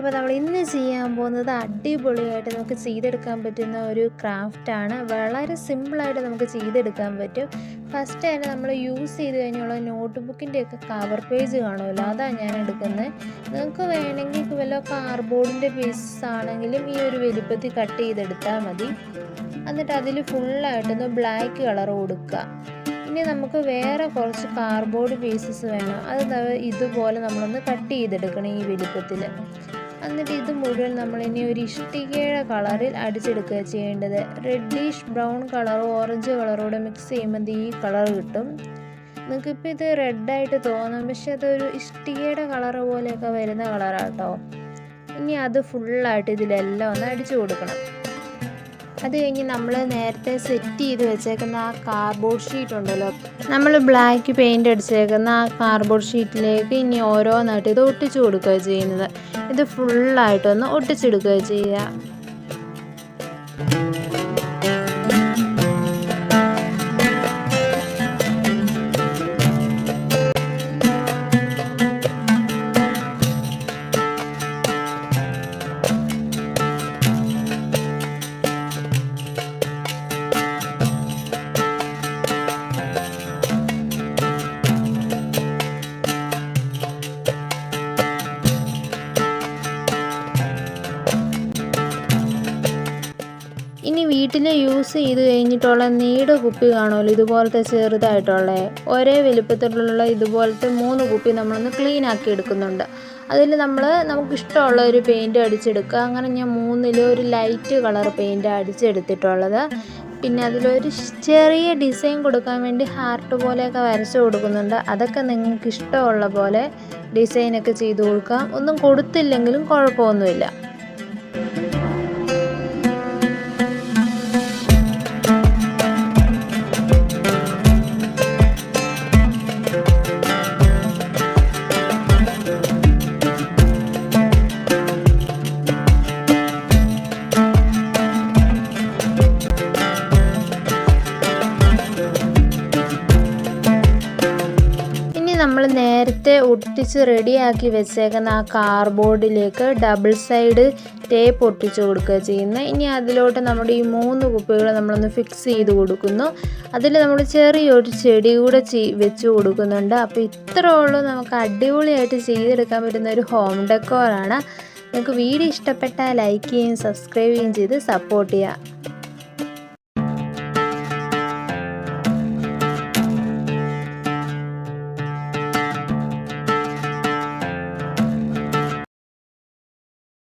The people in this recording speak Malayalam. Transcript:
അപ്പോൾ നമ്മൾ ഇന്ന് ചെയ്യാൻ പോകുന്നത് അടിപൊളിയായിട്ട് നമുക്ക് ചെയ്തെടുക്കാൻ പറ്റുന്ന ഒരു ക്രാഫ്റ്റാണ് വളരെ സിമ്പിളായിട്ട് നമുക്ക് ചെയ്തെടുക്കാൻ പറ്റും. ഫസ്റ്റ് തന്നെ നമ്മൾ യൂസ് ചെയ്ത് കഴിഞ്ഞുള്ള നോട്ട് ബുക്കിന്റെയൊക്കെ കവർ പേജ് കാണുമല്ലോ? അതാണ് ഞാൻ എടുക്കുന്നത്. നിങ്ങൾക്ക് വേണമെങ്കിൽ വല്ല കാർബോർഡിന്റെ പീസസ് ആണെങ്കിലും ഈ ഒരു വലുപ്പത്തിൽ കട്ട് ചെയ്തെടുത്താൽ മതി. എന്നിട്ട് അതിൽ ഫുള്ളായിട്ടൊന്ന് ബ്ലാക്ക് കളർ കൊടുക്കുക. ഇനി നമുക്ക് വേറെ കുറച്ച് കാർഡ്ബോർഡ് പീസസ് വേണം. അത് ഇതുപോലെ നമ്മളൊന്ന് കട്ട് ചെയ്തെടുക്കണം ഈ വലുപ്പത്തിൽ എന്നിട്ട് ഇത് മുഴുവൻ നമ്മൾ ഇനി ഒരു ഇഷ്ടികയുടെ കളറിൽ അടിച്ചെടുക്കുക ചെയ്യേണ്ടത്. റെഡിഷ് ബ്രൗൺ കളറോ ഓറഞ്ച് കളറോടെ മിക്സ് ചെയ്യുമ്പോൾ ഈ കളർ കിട്ടും. നിങ്ങൾക്കിപ്പോൾ ഇത് റെഡായിട്ട് തോന്നും. പക്ഷെ അതൊരു ഇഷ്ടികയുടെ കളർ പോലെയൊക്കെ വരുന്ന കളറാട്ടോ ഇനി അത് ഫുള്ളായിട്ട് ഇതിലെല്ലാം ഒന്ന് അടിച്ചു കൊടുക്കണം. അത് കഴിഞ്ഞ് നമ്മൾ നേരത്തെ സെറ്റ് ചെയ്ത് വെച്ചേക്കുന്ന ആ കാർഡ്ബോർഡ് ഷീറ്റ് ഉണ്ടല്ലോ. നമ്മൾ ബ്ലാക്ക് പെയിന്റ് അടിച്ചേക്കുന്ന ആ കാർഡ്ബോർഡ് ഷീറ്റിലേക്ക് ഇനി ഓരോന്നായിട്ട് ഇത് ഒട്ടിച്ചു കൊടുക്കുക ചെയ്യുന്നത്. ഇത് ഫുള്ളായിട്ടൊന്ന് ഒട്ടിച്ചെടുക്കുക ചെയ്യുക. വീട്ടിൽ യൂസ് ചെയ്ത് കഴിഞ്ഞിട്ടുള്ള നീട് കുപ്പി കാണുമല്ലോ ഇതുപോലത്തെ ചെറുതായിട്ടുള്ള. ഒരേ വലുപ്പത്തിലുള്ള ഇതുപോലത്തെ മൂന്ന് കുപ്പി നമ്മളൊന്ന് ക്ലീൻ ആക്കി എടുക്കുന്നുണ്ട്. അതിൽ നമ്മൾ നമുക്ക് ഇഷ്ടമുള്ള ഒരു പെയിന്റ് അടിച്ചെടുക്കുക. അങ്ങനെ ഞാൻ മൂന്നിൽ ഒരു ലൈറ്റ് കളർ പെയിന്റ് അടിച്ചെടുത്തിട്ടുള്ളത്. പിന്നെ അതിലൊരു ചെറിയ ഡിസൈൻ കൊടുക്കാൻ വേണ്ടി ഹാർട്ട് പോലെയൊക്കെ വരച്ച് കൊടുക്കുന്നുണ്ട്. അതൊക്കെ നിങ്ങൾക്ക് ഇഷ്ടമുള്ള പോലെ ഡിസൈനൊക്കെ ചെയ്ത് കൊടുക്കാം. ഒന്നും കൊടുത്തില്ലെങ്കിലും കുഴപ്പമൊന്നുമില്ല. നേരത്തെ ഒട്ടിച്ച് റെഡിയാക്കി വെച്ചേക്കുന്ന ആ കാർബോർഡിലേക്ക് ഡബിൾ സൈഡ് ടേപ്പ് ഒട്ടിച്ച് കൊടുക്കുക ചെയ്യുന്നത്. ഇനി അതിലോട്ട് നമ്മുടെ ഈ മൂന്ന് കുപ്പികൾ നമ്മളൊന്ന് ഫിക്സ് ചെയ്ത് കൊടുക്കുന്നു. അതിൽ നമ്മൾ ചെറിയൊരു ചെടി കൂടെ വെച്ച് കൊടുക്കുന്നുണ്ട്. അപ്പോൾ ഇത്രേ ഉള്ളൂ. നമുക്ക് അടിപൊളിയായിട്ട് ചെയ്തെടുക്കാൻ പറ്റുന്ന ഒരു ഹോം ഡെക്കോറാണ് നിങ്ങൾക്ക് വീഡിയോ ഇഷ്ടപ്പെട്ടാൽ ലൈക്ക് ചെയ്യുകയും സബ്സ്ക്രൈബ് ചെയ്യുകയും ചെയ്ത് സപ്പോർട്ട് ചെയ്യുക.